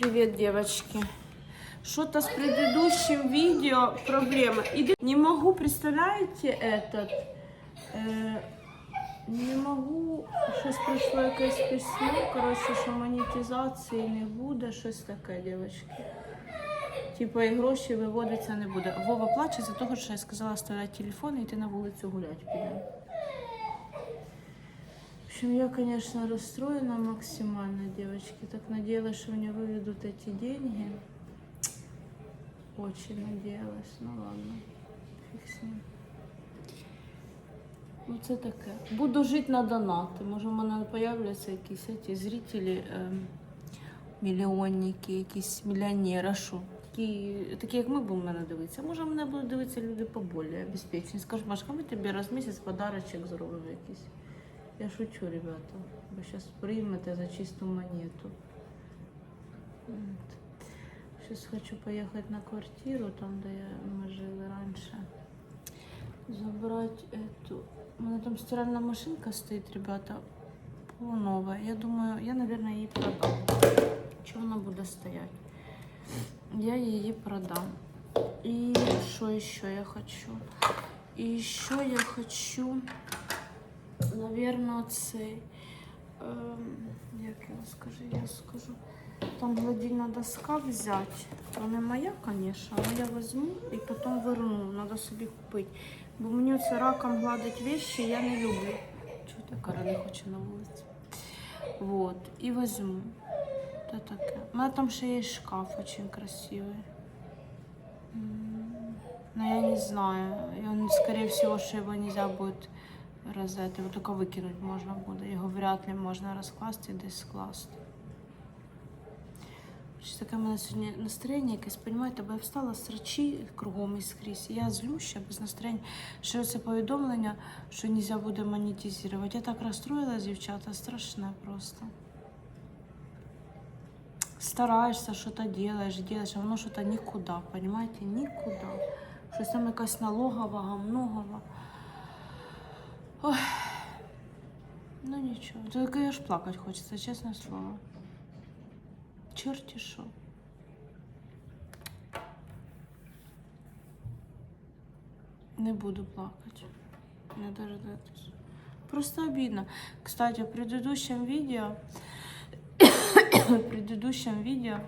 Привет, девочки. Что-то с предыдущим видео проблема. Иди- Не могу, представляете, этот... Е, не можу, щось прийшло якесь письмо, коротше, що монетизації не буде, щось таке, дівчатки. Типа і гроші виводиться не буде. Вова плаче за того, що я сказала оставляти телефон і йти на вулицю гуляти підемо. Общем, я, конечно, расстроена максимально, девочки. Так надеялась, что мне выведут эти деньги. Очень надеялась. Ну ладно, фиг с ним. Ну це таке. Буду жити на донати. Може, в мене появляться якісь ці зрителі, ем, мільйонники, якісь мільйонери, що? Такі, такі, як ми будемо мене дивитися. Може, мене будуть дивитися люди поболі обезпечені. Скажуть, Машка, ми тобі раз в місяць подарочок зробимо якийсь. Я шучу, ребята. Ви зараз приймете за чисту монету. Сейчас хочу поехать на квартиру, там, де ми жили раніше. Забрать эту. У мене там стиральна машинка стоїть, ребята. Полунова. Я думаю, я, наверное, її продам. Чого вона буде стояти? Я її продам. І що ще я хочу? І ще я хочу, наверное, цей. Ем, як його скажи, я скажу. Там гладильна доска взяти. То не моя, конечно, але я візьму і потім верну. Надо собі купити. Бо мені оце раком гладить вещи, я не люблю. Чого така не хоче на вулиці? Вот. І візьму. Та таке. У мене там ще є шкаф очень красивий. М, Ну, я не знаю. Он, скорее всего, что его нельзя будет розет. Его только выкинуть можно буде. Його вряд ли можна розкласти і десь скласти. Щось таке в мене сьогодні настроєння якесь, понімаєте, бо я встала срачі кругом і скрізь. Я злюща, без настроєння. Що це повідомлення, що не можна буде монетизувати. Я так розстроїлась, дівчата, страшне просто. Стараєшся, що то делаєш, делаєш, а воно що то нікуди, понімаєте, нікуди. Щось там якась налогова, гамногова. Ой. Ну нічого. Тільки аж плакати хочеться, чесне слово. Чорті що. Не буду плакать. Не дождаться. Просто обидно. Кстати, в предыдущем видео, в предыдущем видео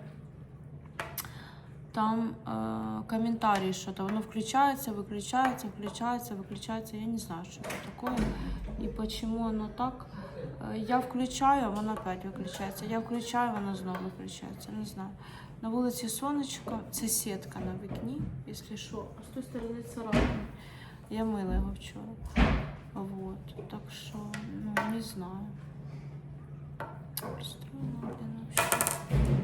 там э, комментарии что-то, оно включается, выключается, включается, выключается. Я не знаю, что это такое и почему оно так. Э, Я включаю, воно опять виключається. Я включаю, воно знову виключається. Не знаю. На вулиці сонечко, це сітка на вікні, якщо що. А з тої сторони царапини. Я мила його вчора. Вот. Так що, ну, не знаю. Розстроєна, блін, вообще.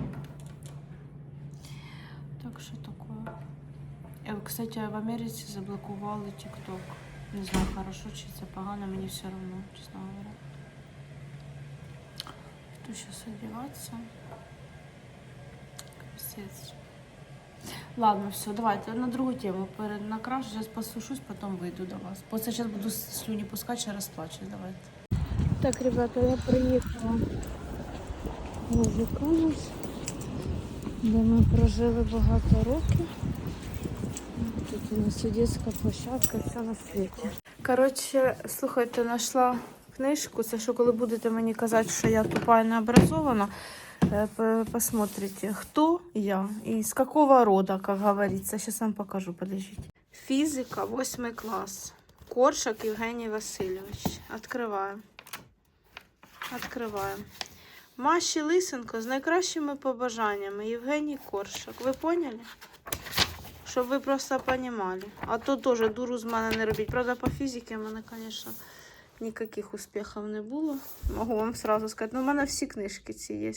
так що таке. Е, Кстати, в Америці заблокували TikTok. Не знаю, хорошо чи це погано, мені все одно, чесно говоря. Что сейчас одеваться? Капец. Ладно, все, давайте на другу тему. Накрашу, сейчас посушусь, потом выйду до вас. После сейчас буду слюни пускать, ще розплачусь, давайте. Так, ребята, я приїхала Музиканус, де ми прожили багато років. Тут у нас і площадка, все на світі. Коротше, слухайте, знайшла книжку. Це що коли будете мені казати, що я тупа і необразована, е, посмотрите, хто я і з якого рода, як говориться. Зараз вам покажу, подождите. Фізика, 8 клас. Коршак Євгеній Васильович. Откриваємо. Откриваємо. Маші Лисенко з найкращими побажаннями. Євгеній Коршак. Ви поняли? Щоб ви просто розуміли. А то теж дуру з мене не робіть. Правда, по фізиці в мене, звісно, ніяких успіхів не було. Можу вам сразу сказати. Ну, у мене всі книжки ці є.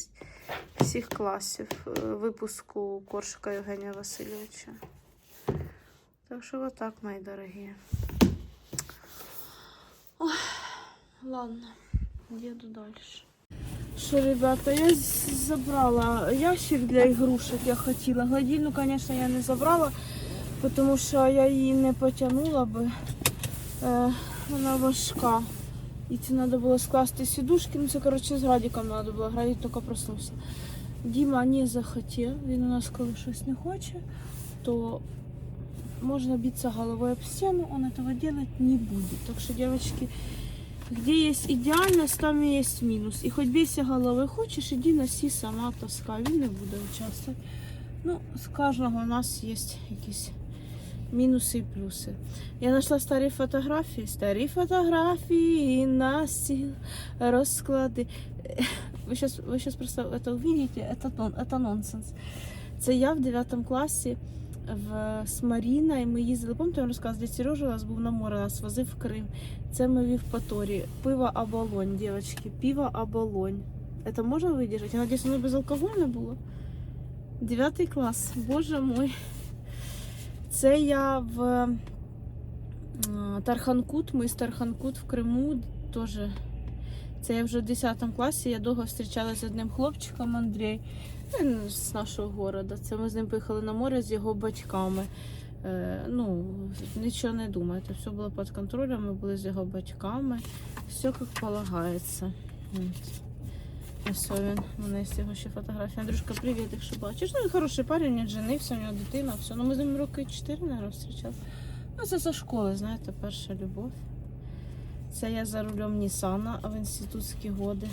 Всіх класів е, випуску Коршика Євгенія Васильовича. Так що отак, мої дорогі. Ой, ладно, їду далі. Що, ребята, я забрала ящик для ігрушек, я хотіла. Гладильну, звісно, я не забрала, тому що я її не потягнула би. Е, вона важка. І це треба було скласти сідушки. Ну, це, коротше, з Радіком треба було. Радік тільки проснувся. Діма не захотів, він у нас коли щось не хоче, то можно биться головой об стену, он этого делать не будет. Так что, девочки, где есть идеальность, там и есть минус. И хоть бейся головой хочешь, иди носи сама таскай. Він не буде участвувати. Ну, з кожного у нас є якісь мінуси і плюси. Я знайшла старі фотографії. Старі фотографії на стіл розклади. Ви зараз, ви зараз просто это увидите, это, нон- это нонсенс. Це я в 9 класі в з Маріна, і ми їздили, пам'ятаєте, я вам розказувала, де Сережа у нас був на море, нас возив в Крим. Це ми в Євпаторії. Пиво оболонь, дівчатки, пиво оболонь. Это можна видержати? Я надіюсь, воно безалкогольне було. Дев'ятий клас, боже мой. Це я в е, Тарханкут, ми з Тарханкут в Криму теж. Це я вже в 10 класі, я довго зустрічалася з одним хлопчиком Андрій. Він з нашого міста. Це ми з ним поїхали на море з його батьками. Е, ну, нічого не думайте, все було під контролем, ми були з його батьками. Все як полагається. Ось він, у мене є його ще фотографія. Андрюшка, привіт, якщо бачиш. Ну, він хороший парень, він женився, у нього дитина, все. Ну, ми з ним роки 4, мабуть, зустрічали. Ну, це за школи, знаєте, перша любов. Це я за рулем Нісана, а в інститутські годи.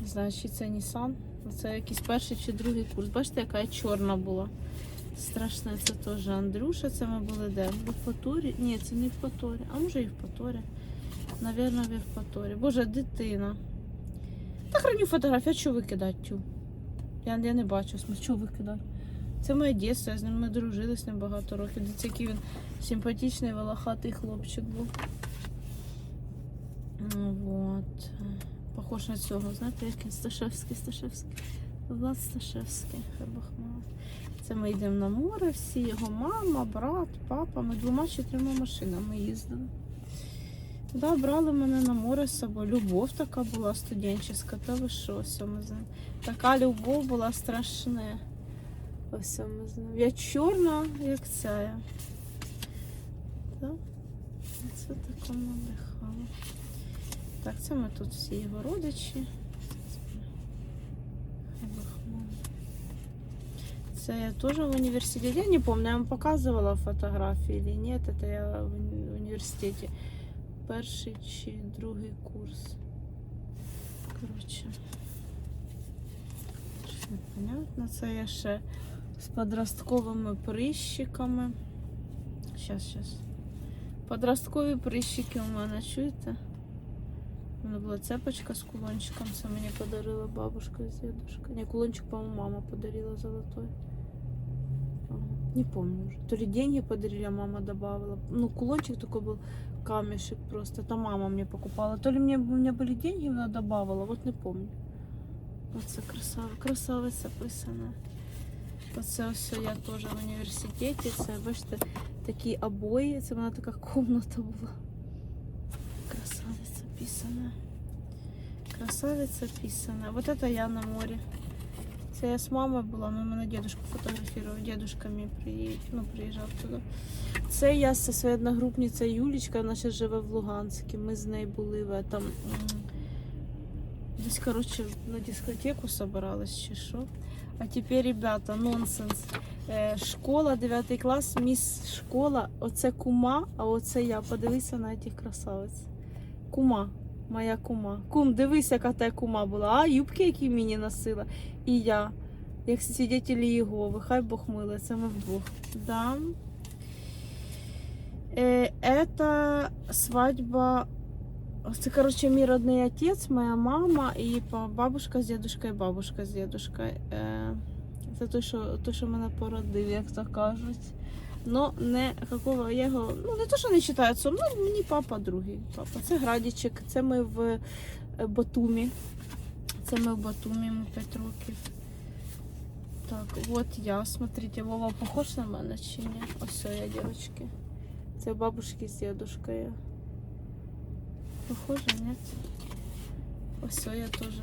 Не знаю, чи це Нісан. Це якийсь перший чи другий курс. Бачите, яка я чорна була. Страшне, це теж Андрюша. Це ми були де? В Євпаторі? Ні, це не в Євпаторі. А може і в Євпаторі. Навірно, в Євпаторі. Боже, дитина. Та храню фотографію, а що викидати тю? Я, я не бачу, що викидати. Це моє дійство, я з ним ми дружили з ним багато років. Дивіться, який він симпатичний, волохатий хлопчик був. Ну, Вот. Похож на цього, знаєте, як він Сташевський, Сташевський. Влад Сташевський, Хербахман. Це ми йдемо на море, всі його мама, брат, папа. Ми двома чи трьома машинами їздили. Да, брали мене на море з собою. Любов така була студенческа. Та ви що, ми. Така любов була страшна. Ось ми. Я чорна, як ця. Да? Це таке надихало. Так, це ми тут всі його родичі. Це я теж в університеті. Я не пам'ятаю, я вам показувала фотографії чи ні. Це я в уні- університеті. Перший чи другий курс. Коротше. Непонятно. Це я ще з подростковими прищиками. Щас, щас. Подросткові прищики у мене, чуєте? У мене була цепочка з кулончиком, це мені подарила бабушка з дедушкой. Не, кулончик, по-моему, мама подарила золотой. Ага, Не помню уже. То ли деньги подарили, а мама добавила. Ну, кулончик такой был, камешек просто. Это мама мне покупала. То ли мне, у меня были деньги, она добавила, вот не помню. Оце красава, красавиця писана. Оце все я теж в університеті. Це, бачите, такі обої. Це вона така комната була. Красавиця писана. Красавиця писана. Вот это я на морі. Це я з мамою була, ну мене дедушка фотографував, дедушка мій приїжджав, ну, приїжджав туди. Це я зі своєю одногрупницею Юлічка, вона ще живе в Луганську. Ми з нею були в этом, м, десь, коротше, на дискотеку собирались чи що. А тепер, ребята, нонсенс. Е, школа, 9 клас, міс школа, оце кума, а оце я. Подивися на тих красавиць. Кума, моя кума. Кум, дивись, яка та кума була. А, юбки, які мені носила. І я, як свідетелі Єгови, хай Бог миле, це ми вдвох. Да. Е, это свадьба. Це, короче, мій родний отець, моя мама і бабушка з дедушкою, бабушка з дедушкою. Е, це той, що, той, що мене породив, як то кажуть. Ну, не какого я його. Ну, не то, що не вважаю отцом, ну мені папа другий. Папа. Це Градічик, це ми в е, Батумі. Це ми в Батумі, ми 5 років. Так, от я. Смотрите, Вова похож на мене чи ні? Ось я, дівчатки. Це бабушки з дедушкою. Похоже, нет? Ось я теж.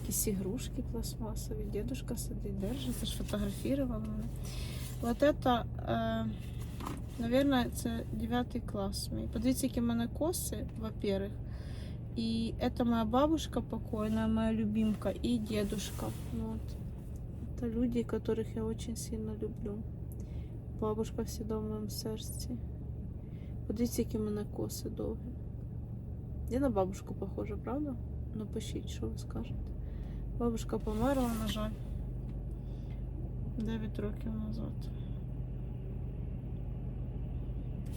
Якісь ігрушки пластмасові. Дедушка сидить, держить, це ж фотографувала мене. Вот это, е, наверное, це 9 клас мій. Подивіться, які в мене коси, во-первых. И это моя бабушка покойная, моя любимка, и дедушка. Вот. Это люди, которых я очень сильно люблю. Бабушка всегда в моєму серці. Подивіться, які в мене коси довгі. Я на бабушку похожа, правда? Напишіть, що ви скажете. Бабушка померла, на жаль. 9 років назад.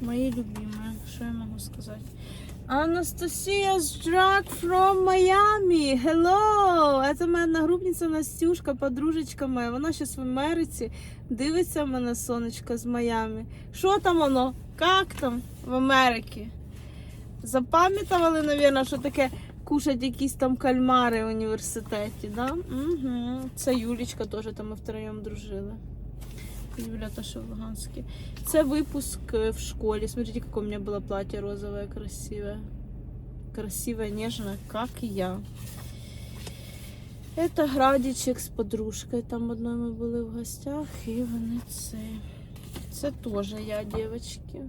Мої любимі, що я можу сказати? Анастасія's drag from Miami. Hello! Це моя одногрупниця Настюшка, подружечка моя. Вона зараз в Америці. Дивиться мене сонечко з Майами. Що там воно? Як там в Америці? Запам'ятали, мабуть, що таке кушать якісь там кальмари в університеті, да? Угу. Це Юлічка теж там ми втроєм дружили. Юля та що. Це випуск е, в школі. Смотрите, какое у меня было платье розовое, красивое. Красивое, нежное, как и я. Это Градичек з подружкою. Там одною ми були в гостях, і вони це. Це теж я, дівчатки.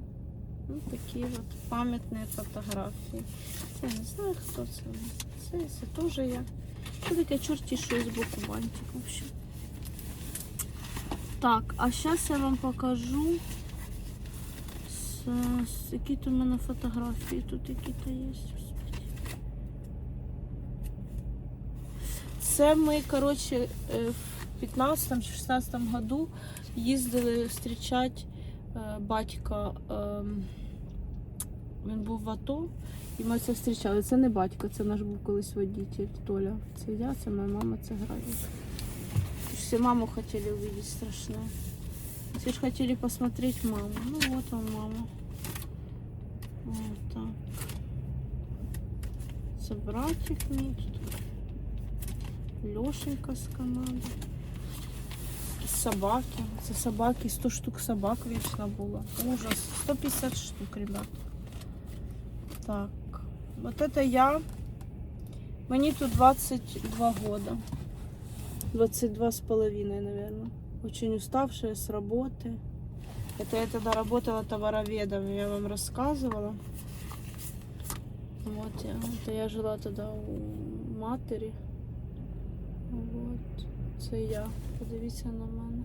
Ну, такі от пам'ятні фотографії. Я не знаю, хто це. Це, це теж я. Це таке чорті що з боку бантик, в общем. Так, а зараз я вам покажу, з, з, які тут у мене фотографії, тут які-то є. Це ми, коротше, е, в 15 чи 16 году їздили зустрічати е, батька. Він був в АТО, і ми це зустрічали. Це не батько, це наш був колись водитель Толя. Це я, це моя мама, це Градик. Все маму хотели увидеть страшно. Все же хотели посмотреть маму. Ну вот он, мама. Вот так. Це братик мій тут. Лешенька з Канади. Собаки. Це собаки, 100 штук собак вічно було. Ужас. 150 штук, ребят. Так. Вот это я. Мені тут 22 года. 22 с половиной, наверное. Очень уставшая с работы. Это я тогда работала товароведом, я вам рассказывала. Вот я, это я жила тогда у матері. Вот. Це я. Подивіться на мене.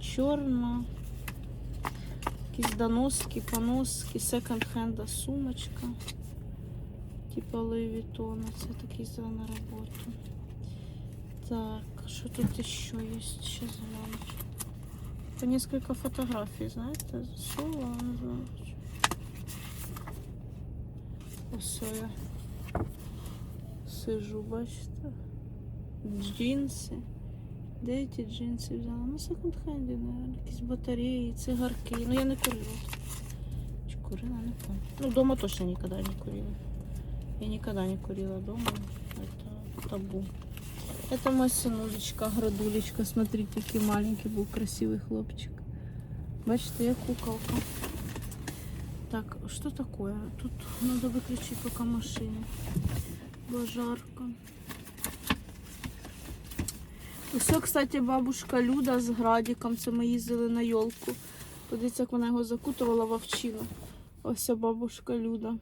Чорна. Якісь доноски, поноски, секонд-хенда сумочка. Типа Луи Виттона. Це такі за на роботу. Так, что тут еще есть? Сейчас гляну. Это несколько фотографий, знаете, соло, не знаю. Ось я сижу, бачите. Джинси. Де я ті джинси взяла? Ну, секонд-хенді, наверное. Якісь батареї, цигарки. Ну, я не курила. Чи курила, не помню. Ну, дома точно никогда не курила. Я никогда не курила дома. Это табу. Это мой сынулечка, градулечка. Смотрите, який маленький був красивий хлопчик. Бачите, я куколка. Так, что такое? Тут надо выключить пока машину. Бо жарко. Ось, кстати, бабушка Люда з градиком. Це ми їздили на йолку. Подивіться, як вона його закутувала в овчину. Ось бабушка Люда.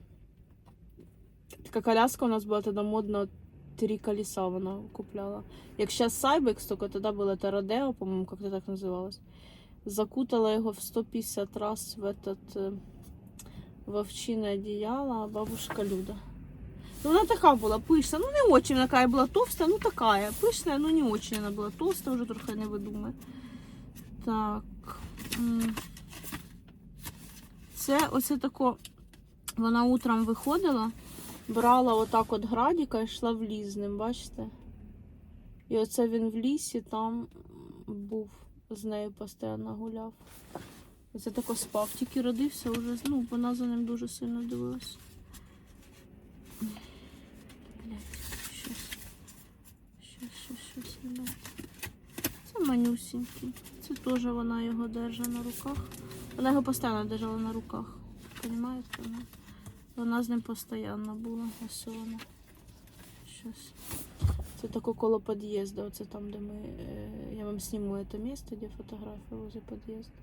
Така коляска у нас була тоді модна три колеса вона купляла. Як зараз Сайбекс, тільки тоді було это Родео, по-моєму, як-то так називалось. Закутала його в 150 раз в этот э, в овчине одеяло, а бабушка Люда. Ну, вона така була пишна, ну не очень вона така була товста, ну така, пишна, ну не очень вона була толста, вже трохи не видумає. Так. Це оце тако, вона утром виходила, брала отак от градіка і йшла в ліс з ним, бачите? І оце він в лісі там був, з нею постійно гуляв. Оце тако спав, тільки родився вже, ну, вона за ним дуже сильно дивилась. Блять, щось. Щось, щось, щось, блядь. Це манюсінький. Це теж вона його держить на руках. Вона його постійно держала на руках. Понимаєте? Вона, вона з ним постійно була. Ось. Це тако коло під'їзду. Оце там, де ми. е, Я вам зніму це місце, де фотографія возле під'їзду.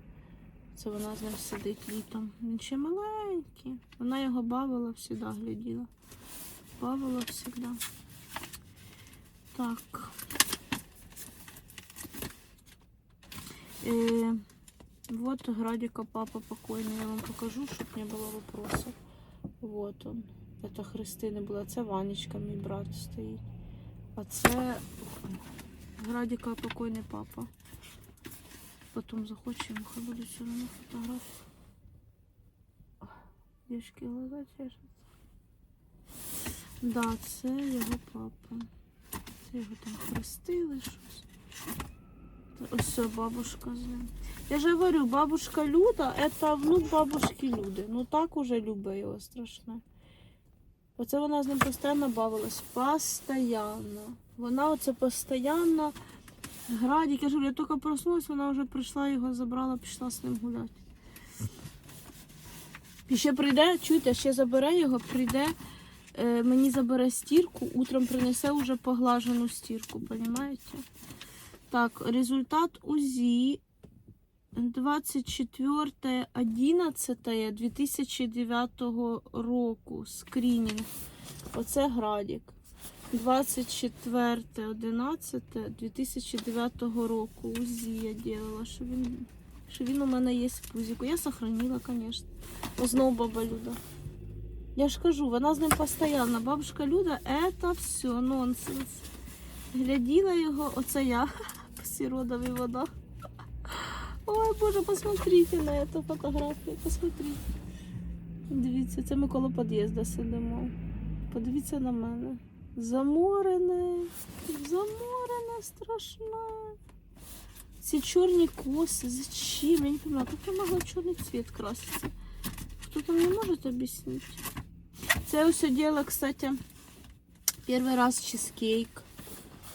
Це вона з ним сидить літом. Він ще маленький. Вона його бавила, завжди гляділа. бавила всегда. Так. Э, вот Градика папа покойный. Я вам покажу, чтобы не было вопросов. Вот он. Это Христини була. Це Ванечка, мій брат стоїть. А це Градика покойний папа. Потом захочемо, хай буде все одно фотографію. Дівчатки глаза чешуться. Да, це його папа. Це його там хрестили щось. Ось бабушка з ним. Я же говорю, бабушка Люда это внук бабушки Люди. Ну так уже любить його страшне. Оце вона з ним постійно бавилась. Постоянно. Вона оце постійно Градік, я говорю, я тільки проснулась, вона вже прийшла, його забрала, пішла з ним гуляти. І ще прийде, чуєте, ще забере його, прийде, е, мені забере стірку, утром принесе вже поглажену стірку, розумієте? Так, результат УЗІ 24.11.2009 року. Скринінг. Оце градік. 24.11.2009 року. УЗІ я делала, що він, що він у мене є в пузику. Я сохранила, звісно. Знову баба Люда. Я ж кажу, вона з ним постійно. Бабушка Люда, це все нонсенс. Гляділа його, оце я, сіродові вода. Ой, Боже, посмотрите на эту фотографію, посмотрите. Дивіться, це ми коло під'їзду сидимо. Подивіться на мене. Заморене, заморене, страшне. Ці чорні коси, зачем? Я не понимаю, как я могла чорний цвет краситься? Кто-то мне может объяснить? Це ось діла, кстати, перший раз чизкейк.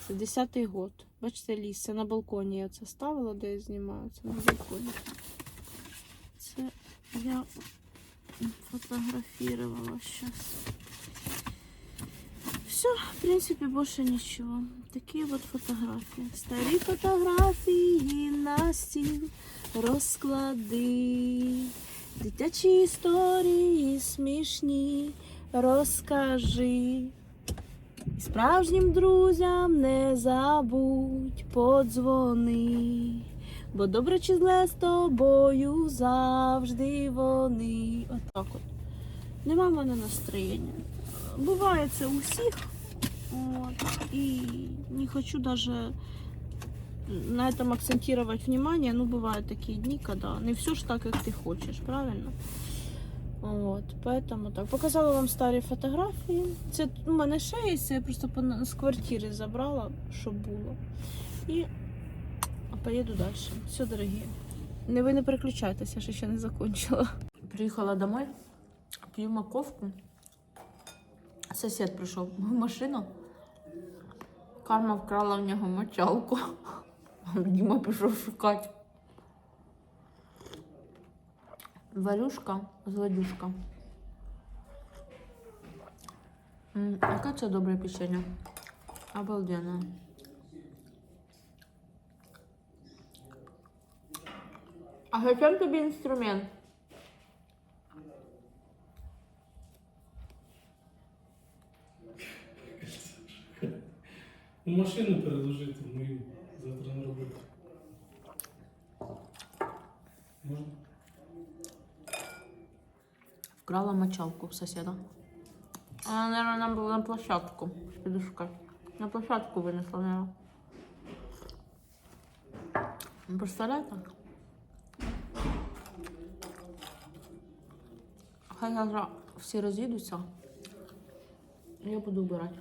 Це 10-й год. Бачите, ліс, це на балконі я це ставила, де я знімаю, це на балконі. Це я фотографировала сейчас. Все, в принципе, больше ничего. Такие вот фотографии. Старі фотографії на стіл розклади. Дитячі історії смішні розкажи. І Справжнім друзям не забудь подзвони, бо добре чи зле з тобою завжди вони. Отак от. Нема в мене настроєння. Буває це у всіх. От. І не хочу даже на этом акцентировать внимание. Ну, бывают такие дни, когда не все ж так, как ты хочешь, правильно? От, поэтому так. Показала вам старі фотографії. Це у мене ще є, це я просто з квартири забрала, щоб було. І поїду далі. Все, дорогі. Не ви не переключайтеся, я ще не закончила. Приїхала домой, п'ю маковку. Сосед прийшов в машину. Карма вкрала в нього мочалку. Діма пішов шукати. Валюшка, злодюшка. Яке це добре печення? Обалденно. А зачем тобі інструмент? Ну, машину переложити в мою Вкрала мочалку в соседа. Она, наверное, нам была на площадку. Пойду. На площадку вынесла, наверное. Ви Представляєте? Хай завтра всі роз'їдуться. і Я буду вбирати.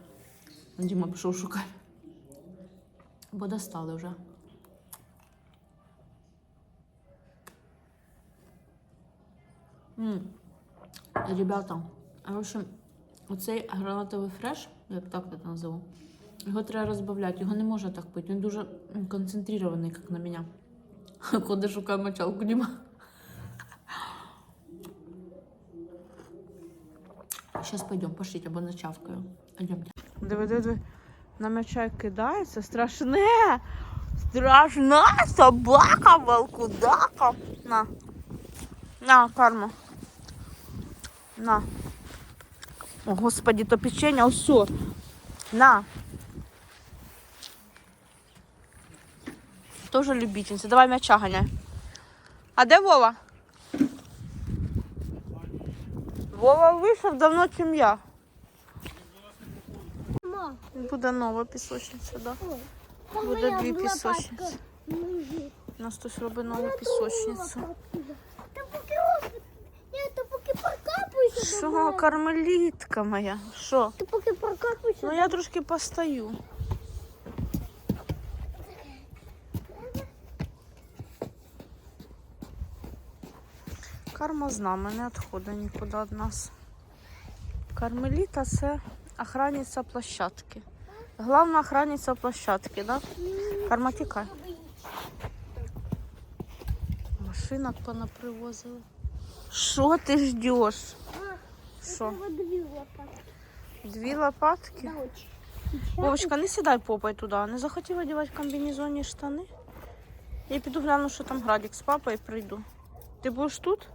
Діма пішов шукати. Бо достали вже. М. Ребята, в общем, оцей гранатовий фреш, як так це називу, його треба розбавляти, його не можна так пити. Він дуже м, концентрований, як на мене. Коли шукаю мочалку, Діма. Сейчас пойдем, пошлите, або начавкаю. Идемте. Диви, диви. На м'яча кидається. Страшне! Страшна собака, волкудака. На. На, карма. На. О, господи, то печення, все. На. Тоже любительниця. Давай м'яча ганяй. А де Вова? Вова вийшов давно, чим я. Буде нова пісочниця, да? Буде дві пісочниці. лежить. У нас тут робить нову пісочницю. Та поки ось- Ні, то поки прокапуйся. Що, кармелітка моя? Що? Ти поки прокапуйся. Ну я трошки постою. Карма з нами не відходить нікуди від нас. Кармеліта це охранниця площадки. Головна охранниця площадки, да? Карма тікай. Машинок понапривозили. Що ти ждеш? Що? Треба дві лопатки. Дві лопатки? Да, очень. Вовочка, не сідай попой туди. Не захотів одягати комбінезонні штани. Я піду гляну, що там градик з папою і прийду. Ти будеш тут?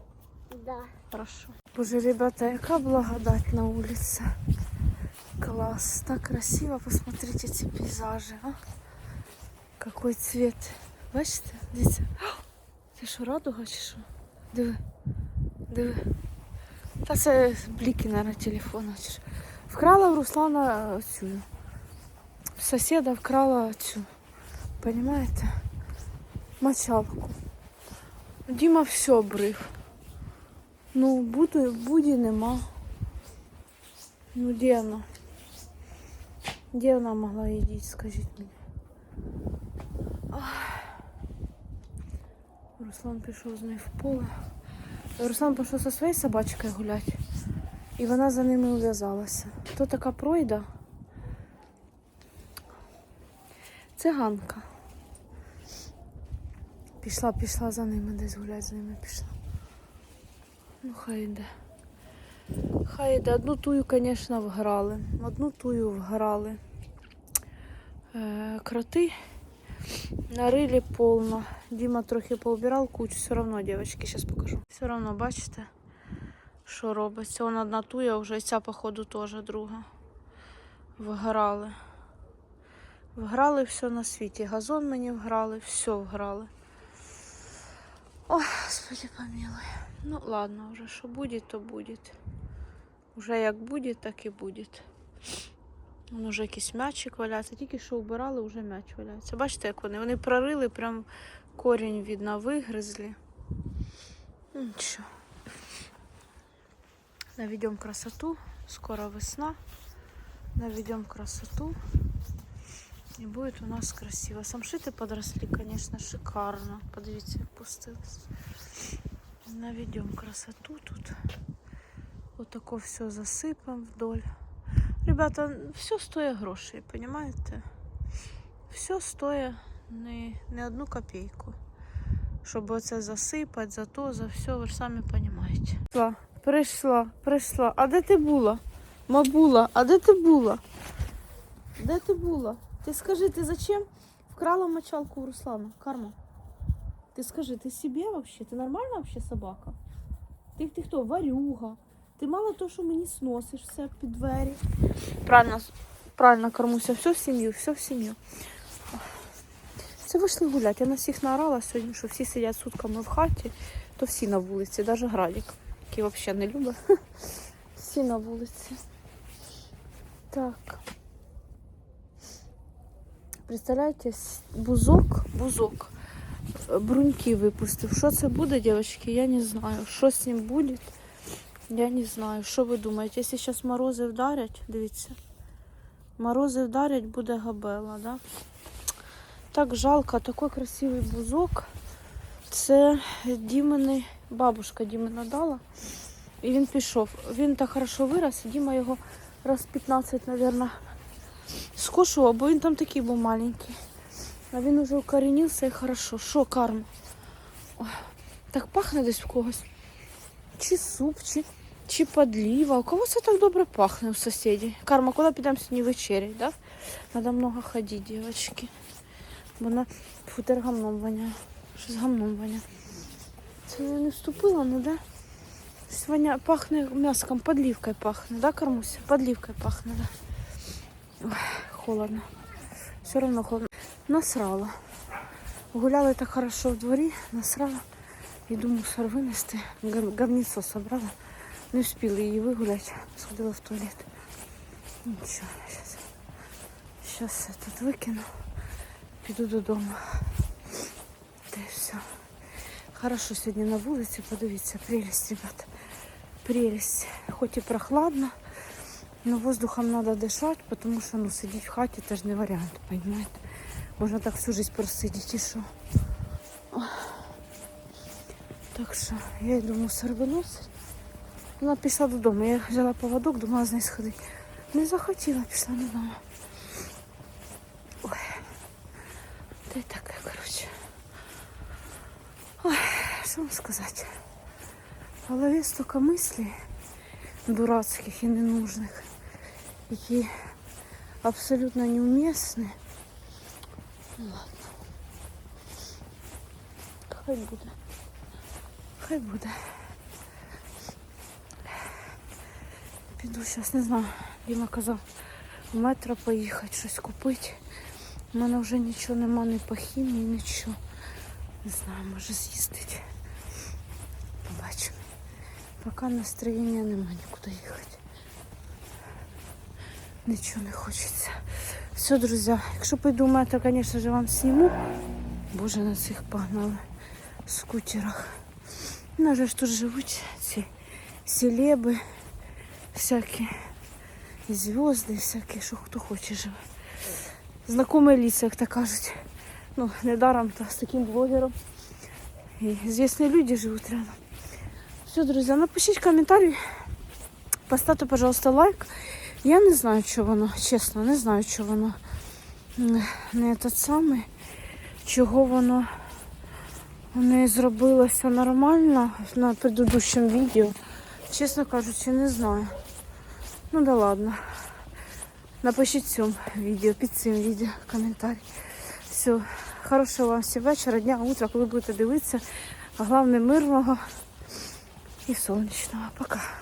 Да. Хорошо. Боже, ребята, яка благодать на улице. Класс. Так красиво. Посмотрите эти пейзажи. А? Какой цвет. Бачите? Дивіться. А! Це що, радуга чи що? Диви. Диви. Та це бліки, наверное, телефона. Вкрала в Руслана цю. Сусіда вкрала цю. Понимаєте? Мочалку. Діма все брив. Ну, буді нема. Ну, де вона? Де вона могла її скажіть мені? Ах. Руслан пішов з нею в поле. Руслан пішов зі своєю собачкою гуляти. І вона за ними ув'язалася. Хто така пройда? Циганка. Пішла, пішла за ними, десь гулять з ними пішла. Ну, хай йде. Хай йде. Одну тую, звісно, вграли. Одну тую вграли. Е, кроти нарили повно. Діма трохи поубирав кучу. Все одно, дівчатки, зараз покажу. Все одно, бачите, що робиться. Вон одна туя вже і ця, походу, теж друга. Вграли. Вграли все на світі. Газон мені вграли, все вграли. Ой, господи помилуй. Ну ладно, уже що буде, то буде. Уже як буде, так і буде. Вон уже якийсь м'ячик валяється. Тільки що вбирали, вже м'яч валяється. Бачите, як вони? Вони прорили, прям корінь видно, вигризли. Ну, Нічого. Наведем красоту. Скоро весна. Наведем красоту. И будет у нас красиво. Самшиты подросли, конечно, шикарно. Подивіться, як пустилось. Наведем красоту тут. Вот тако все засыпем вдоль. Ребята, все стоит грошей, понимаете? Все стоит не, не одну копейку. Щоб оце засипати, за то, за все, ви ж самі розумієте. Прийшла, прийшла, прийшла. А де ти була? Мабула, а де ти була? Де ти була? Ти скажи, ти зачем вкрала мочалку у Руслана? Карма. Ти скажи, ти себе вообще? Ти нормальна вообще собака? Ти, ти хто? Варюга. Ти мало того, що мені сносиш все під двері. Правильно, правильно кормуся. Все в сім'ю, все в сім'ю. Це вийшли гуляти. Я на всіх наорала сьогодні, що всі сидять сутками в хаті, то всі на вулиці, навіть Градік, який взагалі не любить. Всі на вулиці. Так. Представляєте, бузок, бузок, е, бруньки випустив. Що це буде, дівчатки, я не знаю. Що з ним буде, я не знаю. Що ви думаєте? Якщо зараз морози вдарять, дивіться. Морози вдарять, буде габела, да? Так жалко, такий красивий бузок. Це Дімини, бабушка Дімина дала. І він пішов. Він так хорошо вирос, Діма його раз 15, мабуть, скошував, бо він там такий був маленький. А він уже укоренився і хорошо. Що, карма? Ой, так пахне десь в когось. Чи суп, чи, чи подліва. У кого це так добре пахне у сусідів? Карма, куди підемо сьогодні вечерять, да? Надо много ходити, дівчатки. Бо на футер гамном воняє. Щось гамном воняє. Це не вступила, ну да? Сегодня пахнет мяском, подливкой пахнет, да, Кормуся? Подливкой пахнет, да. Ой, холодно. Все равно холодно. Насрала. Гуляли так хорошо в дворі, насрала. Іду мусор винести. Говніцо собрала. Не встигли її вигуляти. Сходила в туалет. Нічого, зараз. Зараз я тут викину. Піду додому. Та й все. Хорошо сьогодні на вулиці, подивіться, прелесть, ребята. Прелесть. Хоч і прохладно, но воздухом треба дишати, тому що ну, сидіти в хаті теж не варіант, понимаєте? Можна так всю жизнь просидіти і що. Так що я йду мусор виносити. Вона пішла додому. Я взяла поводок, думала з нею сходити. Не захотіла, пішла додому. Ой. Та й таке, коротше. Ой, що вам сказати? В голові стільки мислей дурацьких і ненужних, які абсолютно неумісні. Ну ладно. Хай буде. Хай буде. Піду зараз, не знаю. Діма казав в метро поїхати, щось купити. У мене вже нічого нема, ні по хімії, нічого. Не знаю, може з'їздити. Побачимо. Поки настроєння нема нікуди їхати. Нічого не хочеться. Все, друзі, якщо пойду в метро, звісно ж, вам зніму. Боже, на цих погнали скутерах. У нас же ж тут живуть ці селеби, всякі і всякі, що хто хоче живе. Знакомі лица, як то кажуть. Ну, недаром то з таким блогером. І звісні люди живуть рядом. Все, друзі, напишіть коментарі. Поставте, пожалуйста, лайк. Я не знаю, що воно, чесно, не знаю, що воно не те саме, чого воно не зробилося нормально на предыдущому відео. Чесно кажучи, не знаю. Ну да ладно. Напишіть в цьому відео, під цим відео коментар. Все, хорошого вам всі вечора, дня, утра, коли будете дивитися. Головне мирного і сонячного. Пока.